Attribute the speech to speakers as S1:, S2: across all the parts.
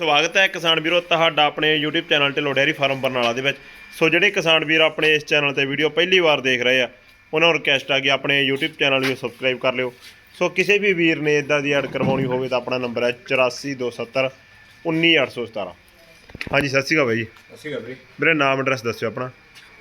S1: ਸਵਾਗਤ ਹੈ ਕਿਸਾਨ ਵੀਰੋ ਤੁਹਾਡਾ ਆਪਣੇ YouTube channel Dhillon dairy farm Barnala ਦੇ ਵਿੱਚ। ਸੋ ਜਿਹੜੇ ਕਿਸਾਨ ਵੀਰ ਆਪਣੇ ਇਸ ਚੈਨਲ ਤੇ ਵੀਡੀਓ ਪਹਿਲੀ ਵਾਰ ਦੇਖ ਰਹੇ ਆ ਉਹਨਾਂ ਨੂੰ ਰਿਕਵੈਸਟ ਆ ਕਿ ਆਪਣੇ YouTube ਚੈਨਲ ਨੂੰ ਸਬਸਕ੍ਰਾਈਬ ਕਰ ਲਿਓ। ਸੋ ਕਿਸੇ ਵੀ ਵੀਰ ਨੇ ਇਦਾਂ ਦੀ ਐਡ ਕਰਵਾਉਣੀ ਹੋਵੇ ਤਾਂ ਆਪਣਾ ਨੰਬਰ ਹੈ 84270 19817 ਹਾਂਜੀ ਸਤਿ ਸ਼੍ਰੀ ਅਕਾਲ ਬਾਈ ਜੀ।
S2: ਅਸੀਂ ਗੱਭਰੀ
S1: ਮੇਰੇ ਨਾਮ ਐਡਰੈਸ ਦੱਸਿਓ ਆਪਣਾ।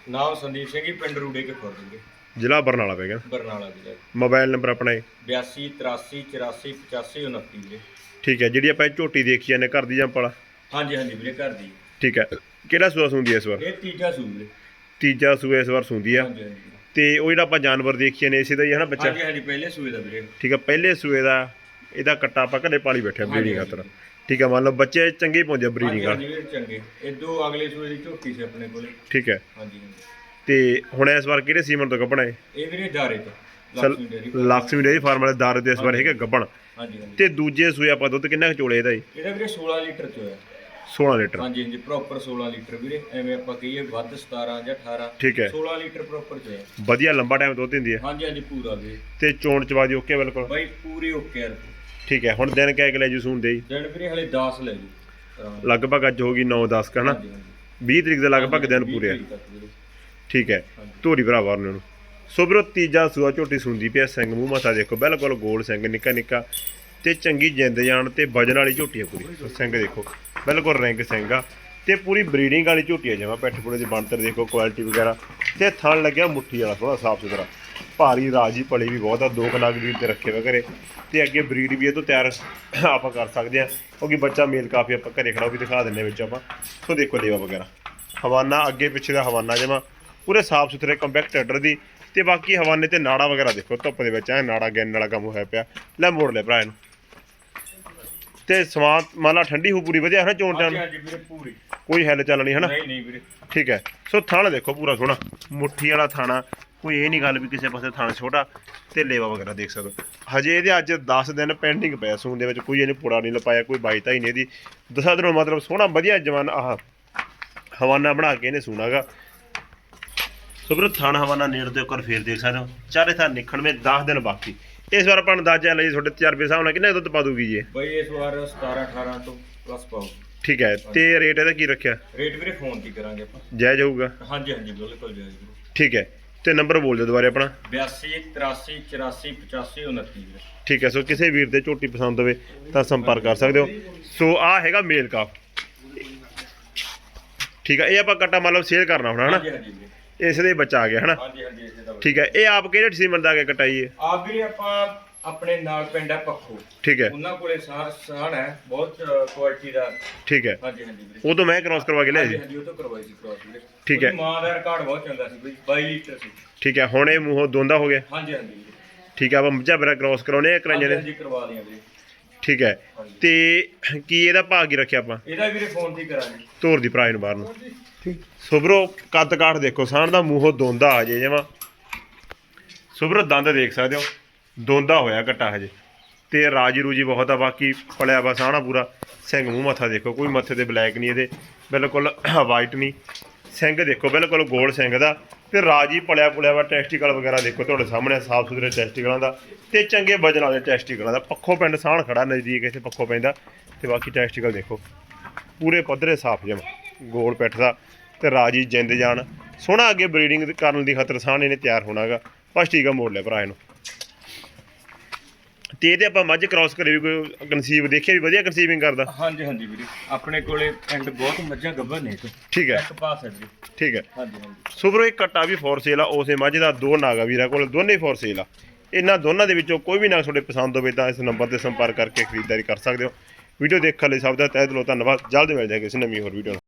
S2: ਨਾਮ ਸੰਦੀਪ ਸਿੰਘ ਜੀ ਪਿੰਡ ਰੂੜੇ ਕੇ ਖੁਰਦ ਜੀ।
S1: ਜ਼ਿਲ੍ਹਾ ਬਰਨਾਲਾ ਪੈ ਗਿਆ।
S2: ਬਰਨਾਲਾ ਜ਼ਿਲ੍ਹਾ।
S1: ਮੋਬਾਈਲ ਨੰਬਰ ਆਪਣਾ ਇਹ
S2: 82 83 84 85 29 ਵੀਰੇ।
S1: ਠੀਕ ਹੈ ਜਿਹੜੀ ਆਪਾਂ ਇਹ ਝੋਟੀ ਦੇਖੀ ਜਾਂਦੇ ਘਰ ਦੀ ਜੰਪਲ
S2: ਹਾਂਜੀ ਹਾਂਜੀ ਵੀਰੇ ਘਰ ਦੀ।
S1: ਠੀਕ ਹੈ ਕਿਹੜਾ ਸੂਆ ਸੁੰਦੀ ਹੈ ਇਸ ਵਾਰ?
S2: ਇਹ ਤੀਜਾ ਸੂ ਵੀਰੇ।
S1: ਤੀਜਾ ਸੂਆ ਇਸ ਵਾਰ ਸੁੰਦੀ ਆ।
S2: ਹਾਂਜੀ ਹਾਂਜੀ।
S1: ਤੇ ਉਹ ਜਿਹੜਾ ਆਪਾਂ ਜਾਨਵਰ ਦੇਖੀਏ ਨੇ ਇਸੇ ਦਾ ਹੀ ਹੈ ਨਾ ਬੱਚਾ?
S2: ਹਾਂਜੀ ਹਾਂਜੀ ਪਹਿਲੇ ਸੂਏ ਦਾ ਵੀਰੇ।
S1: ਠੀਕ ਹੈ ਪਹਿਲੇ ਸੂਏ ਦਾ ਇਹਦਾ ਕੱਟਾ ਆਪਾਂ ਘਰੇ ਪਾਲੀ ਬੈਠਿਆ ਬਰੀਡਿੰਗ ਖਾਤਰ। ਠੀਕ ਹੈ ਮੰਨ ਲਓ ਬੱਚੇ ਚੰਗੇ
S2: ਹਾਂਜੀ
S1: ਬਰੀਡਿੰਗ
S2: ਹਾਂਜੀ ਵੀਰੇ ਚੰਗੇ। ਇਦੋਂ ਅਗਲੇ ਸੂਏ ਦੀ ਝੋਟੀ ਸੀ ਆਪਣੇ ਕੋਲੇ।
S1: ਠੀਕ ਹੈ।
S2: ਹਾਂਜੀ ਹਾਂਜੀ।
S1: ਤੇ ਹੁਣ ਇਸ ਵਾਰ ਕਿਹੜੇ ਸੀਮਨ ਤੋਂ ਗੱਭਣਾ ਹੈ?
S2: ਇਹ ਵੀਰੇ ਡਾਰੇ ਤੋਂ
S1: ਲਕਸ਼ਮੀ ਡੇਰੀ ਫਾਰਮ ਵਾਲੇ ਦਾਰੇ ਦੇ ਇਸ ਵਾਰ ਹੈਗਾ
S2: ਗੱਭਣ।
S1: ਤੇ ਦੂਜੇ ਸੂਏ ਆਪਾਂ ਦੁੱਧ ਕਿੰਨਾ ਚੋਲੇ ਇਹਦਾ ਜੀ?
S2: ਇਹਦਾ ਵੀਰੇ 16 ਲੀਟਰ ਚੋਇਆ
S1: 16 ਲੀਟਰ।
S2: ਹਾਂਜੀ ਹਾਂਜੀ ਪ੍ਰੋਪਰ 16 ਲੀਟਰ ਵੀਰੇ। ਐਵੇਂ ਆਪਾਂ ਕਹੀਏ ਵੱਧ 17 ਜਾਂ 18
S1: ਠੀਕ ਹੈ।
S2: 16 ਲੀਟਰ ਪ੍ਰੋਪਰ ਚੋਇਆ
S1: ਵਧੀਆ ਲੰਬਾ ਟਾਈਮ ਦੁੱਧ ਦਿੰਦੀ ਹੈ।
S2: ਹਾਂਜੀ ਹਾਂਜੀ ਪੂਰਾ ਵੀਰੇ।
S1: ਤੇ ਚੋਣ ਚ ਦੀ ਓਕੇ ਬਿਲਕੁਲ?
S2: ਬਾਈ ਪੂਰੀ ਓਕੇ ਆ
S1: ਠੀਕ ਹੈ ਹੁਣ ਦਿਨ ਕਹਿ ਕੇ ਲੈ ਜੂ ਸੂਣ ਦੇ
S2: ਦਿਨ ਵੀਰੇ ਹਲੇ 10 ਲੈ ਜੂ।
S1: ਲਗਭਗ ਅੱਜ ਹੋ ਗਈ 9
S2: 10 ਹਨਾ?
S1: 20 ਤਰੀਕ ਦੇ ਲਗਭਗ ਦਿਨ ਪੂਰੇ ਆ। ਠੀਕ ਹੈ।
S2: ਧੂਰੀ
S1: ਧੋਰੀ ਭਰਾਵਾ ਉਹਨਾਂ ਨੂੰ। ਸੋ ਵੀਰੋ ਤੀਜਾ ਸੂਆ ਝੋਟੀ ਸੁੰਦੀ ਪਿਆ ਸਿੰਘ ਮੂੰਹ ਮੱਥਾ ਦੇਖੋ, ਬਿਲਕੁਲ ਗੋਲ ਸਿੰਘ, ਨਿੱਕਾ ਨਿੱਕਾ ਤੇ ਚੰਗੀ ਜਿੰਦ ਜਾਣ ਤੇ ਵਜਨ ਵਾਲੀ ਝੋਟੀ ਆ ਪੂਰੀ। ਸਿੰਘ ਦੇਖੋ, ਬਿਲਕੁਲ ਰਿੰਗ ਸਿੰਘ ਆ ਤੇ ਪੂਰੀ ਬਰੀਡਿੰਗ ਵਾਲੀ ਝੋਟੀ ਆ ਜਮਾ, ਪੈਠ ਪੂੜੇ ਦੀ ਬਣਤਰ ਦੇਖੋ ਕੁਆਲਿਟੀ ਵਗੈਰਾ ਤੇ ਥਣ ਲੱਗਿਆ ਮੁੱਠੀ ਵਾਲਾ ਥੋੜਾ ਸਾਫ਼ ਸੁਥਰਾ। ਭਾਰੀ ਰਾਜੀ ਪਲੀ ਵੀ ਬਹੁਤ ਆ, ਦੋ ਕਨਾਗ ਵੀਰ ਤੇ ਰੱਖੇ ਵਾ ਘਰੇ ਤੇ ਅੱਗੇ ਬਰੀਡ ਵੀ ਇਹ ਤੋਂ ਤਿਆਰ ਆਪਾਂ ਕਰ ਸਕਦੇ ਆ। ਕਿਉਂਕਿ ਬੱਚਾ ਮੇਲ ਕਾਫੀ ਆਪਾਂ ਘਰੇ ਖੜਾ ਉਹ ਵੀ ਦਿਖਾ ਦਿੰਨੇ ਵਿੱਚ ਆਪਾਂ। ਸੋ ਦੇਖੋ ਲੇਵਾ ਵਗੈਰਾ। ਹਵਾਨਾ ਅੱਗੇ ਪਿੱਛੇ ਦਾ ਹਵਾਨਾ ਜਮਾ। ਪੂਰੇ ਸਾਫ਼ ਸੁਥਰੇ ਕੰਪੈਕਟ ਹੈਡਰ ਦੀ ਤੇ ਬਾਕੀ ਹਵਾਨੇ ਤੇ ਨਾੜਾ ਵਗੈਰਾ ਦੇਖੋ ਧੁੱਪ ਦੇ ਵਿੱਚ ਐ ਨਾੜਾ ਗੈਨ ਵਾਲਾ ਕੰਮ ਹੋਇਆ ਪਿਆ। ਲੈ ਮੋੜ ਲੈ ਭਰਾ ਇਹਨੂੰ। ਤੇ ਸਮਾਨ ਮੰਨ ਲਾ ਠੰਡੀ ਹੋ ਪੂਰੀ ਵਧੀਆ ਹੈ ਨਾ ਚੋਣ ਚਾਣ
S2: ਹਾਂਜੀ ਵੀਰੇ ਪੂਰੀ।
S1: ਕੋਈ ਹਿੱਲ ਚੱਲ ਨਹੀਂ ਹੈ ਨਾ?
S2: ਨਹੀਂ ਨਹੀਂ ਵੀਰੇ।
S1: ਠੀਕ ਹੈ। ਸੋ ਥਣ ਦੇਖੋ ਪੂਰਾ ਸੋਹਣਾ। ਮੁੱਠੀ ਵਾਲਾ ਥਾਣਾ। ਕੋਈ ਇਹ ਨਹੀਂ ਗੱਲ ਵੀ ਕਿਸੇ ਪਾਸੇ ਥਾਣਾ ਛੋਟਾ ਤੇ ਲੇਵਾ ਵਗੈਰਾ ਦੇਖ ਸਕਦੇ ਹਜੇ ਇਹਦੇ ਅੱਜ 10 ਦਿਨ ਪੈਂਡਿੰਗ ਪਿਆ ਸੂਣ ਦੇ ਵਿੱਚ। ਕੋਈ ਇਹਨੇ ਪੁੜਾ ਨਹੀਂ ਲਪਾਇਆ ਕੋਈ ਬਾਈ ਤਾਂ ਹੀ ਨਹੀਂ ਇਹਦੀ। ਦਸਾਂ ਦਿਨੋਂ ਮਤਲਬ ਸੋਹਣਾ ਵਧੀਆ ਜਵਾਨ ਆਹ ਹਵਾਨਾ ਬਣਾ ਕੇ ਇਹਨੇ ਸੂਣਾਗਾ ਸੋ ਵੀਰੋ ਥਣ ਹਵਾਨਾ ਨੇੜ ਦੇ ਉੱਪਰ ਫੇਰ ਦੇਖ ਸਕਦੇ ਹੋ। ਚਾਰੇ ਥਾਂ ਨਿਕਣ ਵਿੱਚ 10 ਦਿਨ ਬਾਕੀ। ਇਸ ਵਾਰ ਆਪਾਂ ਅੰਦਾਜ਼ਾ ਲਈ ਤੁਹਾਡੇ ਤਜਰਬੇ ਹਿਸਾਬ ਨਾਲ ਕਿੰਨਾ ਦੁੱਧ ਪਾ ਦੂਗੀ ਜੀ?
S2: ਬਈ ਇਸ ਵਾਰ 17 18 ਤੋਂ ਪਲੱਸ ਪਾਓ।
S1: ਠੀਕ ਹੈ ਤੇ ਰੇਟ ਇਹਦਾ ਕੀ ਰੱਖਿਆ?
S2: ਰੇਟ ਵੀਰੇ ਫੋਨ ਤੇ ਕਰਾਂਗੇ ਆਪਾਂ।
S1: ਜਾਇਜ਼ ਹੋਊਗਾ
S2: ਹਾਂਜੀ ਹਾਂਜੀ ਬਿਲਕੁਲ ਜਾਇਜ਼ ਵੀਰੇ।
S1: ਠੀਕ ਹੈ ਤੇ ਨੰਬਰ ਬੋਲ ਦਿਓ ਦੁਬਾਰੇ ਆਪਣਾ।
S2: 82 83 84 85 29 ਵੀਰੇ।
S1: ਠੀਕ ਹੈ ਸੋ ਕਿਸੇ ਵੀਰ ਦੇ ਝੋਟੀ ਪਸੰਦ ਹੋਵੇ ਤਾਂ ਸੰਪਰਕ ਕਰ ਸਕਦੇ ਹੋ। ਸੋ ਆ ਹੈਗਾ ਮੇਲ ਕਾਫ। ਠੀਕ ਹੈ ਇਹ ਆਪਾਂ ਕੱਟਾ ਮਤਲਬ ਸੇਲ ਕਰਨਾ ਹੋਣਾ ਹਨਾ?
S2: ਹਾਂਜੀ ਹਾਂਜੀ ਵੀਰੇ।
S1: ਇਸ ਦੇ ਬੱਚਾ ਆ ਗਿਆ ਹਨਾ?
S2: ਹਾਂਜੀ ਹਾਂਜੀ ਇਸੇ ਦਾ
S1: ਠੀਕ ਹੈ ਇਹ ਆਪ ਕਿਹੜੇ ਸੀਮਨ ਦਾ ਕੇ ਕਟਾਈ ਹੈ?
S2: ਆਪ ਵੀਰੇ ਆਪਾਂ ਆਪਣੇ ਨਾਲ ਪਿੰਡ ਹੈ ਪੱਖੋ।
S1: ਠੀਕ ਹੈ।
S2: ਉਹਨਾਂ ਕੋਲੇ ਸਾਹ ਸਾਹਣ ਹੈ ਬਹੁਤ ਕੁਆਲਿਟੀ ਦਾ।
S1: ਠੀਕ ਹੈ।
S2: ਹਾਂਜੀ ਹਾਂਜੀ ਵੀਰੇ।
S1: ਉਹ ਤੋਂ ਮੈਂ ਕ੍ਰਾਸ ਕਰਵਾ ਕੇ ਲਿਆ ਜੀ।
S2: ਹਾਂਜੀ ਉਹ ਤੋਂ ਕਰਵਾਈ ਸੀ ਕ੍ਰਾਸ ਵੀਰੇ।
S1: ਠੀਕ ਹੈ।
S2: ਮਾਂ ਦਾ ਰਿਕਾਰਡ ਬਹੁਤ ਚੰਗਾ ਸੀ ਬਈ 22 ਲੀਟਰ ਸੀ।
S1: ਠੀਕ ਹੈ ਹੁਣ ਇਹ ਮੂੰਹੋਂ ਦੋਂਦਾ ਹੋ ਗਿਆ?
S2: ਹਾਂਜੀ ਹਾਂਜੀ ਵੀਰੇ।
S1: ਠੀਕ ਹੈ ਆਪਾਂ ਮੱਝਾਂ ਬਰਾ ਕ੍ਰਾਸ ਕਰਾਉਣੇ ਆ ਕਰਾਈਆਂ
S2: ਹਾਂਜੀ ਕਰਵਾ ਲਿਆ ਵੀਰੇ।
S1: ਠੀਕ ਹੈ। ਤੇ ਕੀ ਇਹਦਾ ਭਾਅ ਕੀ ਰੱਖਿਆ ਆਪਾਂ?
S2: ਇਹਦਾ ਵੀਰੇ ਫੋਨ ਹੀ ਕਰਾਂਗੇ।
S1: ਧੋਰ ਦੀ ਭਰਾ ਨੂੰ ਬਾਹਰ ਨੂੰ। ਸੁਬਰੋ ਕੱਦ ਕਾਠ ਦੇਖੋ ਸਾਣ ਦਾ ਮੂੰਹੋਂ ਦੋਂਦਾ ਆ ਜੇ ਜਮਾ। ਸੁਬਰੋ ਦੰਦ ਦੇਖ ਸਕਦੇ ਹੋ। ਦੋਂਦਾ ਹੋਇਆ ਘਟਾ ਹਜੇ। ਤੇ ਰਾਜੀ ਰੂਜੀ ਬਹੁਤ ਆ ਬਾਕੀ ਪਲਿਆ ਵਾ ਸਾਣਾ ਪੂਰਾ। ਸਿੰਘ ਮੂੰਹ ਮੱਥਾ ਦੇਖੋ ਕੋਈ ਮੱਥੇ ਤੇ ਬਲੈਕ ਨਹੀਂ ਇਹਦੇ। ਬਿਲਕੁਲ ਵਾਈਟ ਨਹੀਂ। ਸਿੰਘ ਦੇਖੋ, ਬਿਲਕੁਲ ਗੋਲ ਸਿੰਘ ਦਾ। ਤੇ ਰਾਜੀ ਪਲਿਆ ਪੁਲਿਆ ਵਾ ਟੈਸਟੀਕਲ ਵਗੈਰਾ ਦੇਖੋ, ਤੁਹਾਡੇ ਸਾਹਮਣੇ ਸਾਫ਼ ਸੁਥਰੇ ਟੈਸਟੀਕਲਾਂ ਦਾ। ਤੇ ਚੰਗੇ ਵਜਨ ਵਾਲੇ ਟੈਸਟੀਕਲਾਂ ਦਾ। ਪੱਖੋ ਪਿੰਡ ਸਾਹਣ ਖੜਾ, ਨਜ਼ਦੀਕ ਇੱਥੇ ਪੱਖੋ ਪੈਂਦਾ। ਤੇ ਬਾਕੀ ਟੈਸਟੀਕਲ ਦੇਖੋ, ਪੂਰੇ ਪੱਧਰੇ ਸਾਫ਼ ਜਮ, ਗੋਲ ਪਿੱਠ ਦਾ। ਤੇ ਰਾਜੀ ਜਿੰਦ ਜਾਨ। ਸੋਹਣਾ ਅੱਗੇ ਬਰੀਡਿੰਗ ਕਰਨ ਦੀ ਖਾਤਰ ਸਾਹਣ ਇਹਨੇ ਤਿਆਰ ਹੋਣਾਗਾ। ਬਸ ਠੀਕ ਆ, ਮੋੜ ਲਿਆ ਭਰਾ ਇਹਨੂੰ। ਤੇ ਇਹਦੇ ਆਪਾਂ ਮੱਝ ਕ੍ਰਾਸ ਕਰੇ ਵੀ ਕੋਈ ਕਨਸੀਵ ਦੇਖਿਆ ਵੀ ਵਧੀਆ ਕਨਸੀਵਿੰਗ ਕਰਦਾ।
S2: ਹਾਂਜੀ ਹਾਂਜੀ ਵੀਰੇ। ਆਪਣੇ ਕੋਲੇ ਪਿੰਡ ਬਹੁਤ ਮੱਝਾਂ ਗੱਭਰ ਨੇ ਇੱਕ।
S1: ਠੀਕ ਹੈ।
S2: ਇੱਕ ਪਾਸ ਹੈ ਵੀਰੇ।
S1: ਠੀਕ ਹੈ।
S2: ਹਾਂਜੀ ਹਾਂਜੀ।
S1: ਸੁਬਰੋ ਇੱਕ ਕੱਟਾ ਵੀ ਫੋਰ ਸੇਲ ਆ ਉਸੇ ਮੱਝ ਦਾ ਦੋ ਨਾਗਾ ਵੀਰਾਂ ਕੋਲ ਦੋਨੇ ਫੋਰ ਸੇਲ ਆ। ਇਹਨਾਂ ਦੋਨਾਂ ਦੇ ਵਿੱਚੋਂ ਕੋਈ ਵੀ ਨਾਗ ਤੁਹਾਡੇ ਪਸੰਦ ਹੋਵੇ ਤਾਂ ਇਸ ਨੰਬਰ ਤੇ ਸੰਪਰਕ ਕਰਕੇ ਖਰੀਦਦਾਰੀ ਕਰ ਸਕਦੇ ਹੋ। ਵੀਡੀਓ ਦੇਖਣ ਲਈ ਸਭ ਦਾ ਤਹਿ ਦਿਲੋਂ ਧੰਨਵਾਦ। ਜਲਦ ਮਿਲਦੇ ਹਾਂ ਕਿਸੇ ਨਵੀਂ ਹੋਰ ਵੀਡੀਓ ਨਾਲ।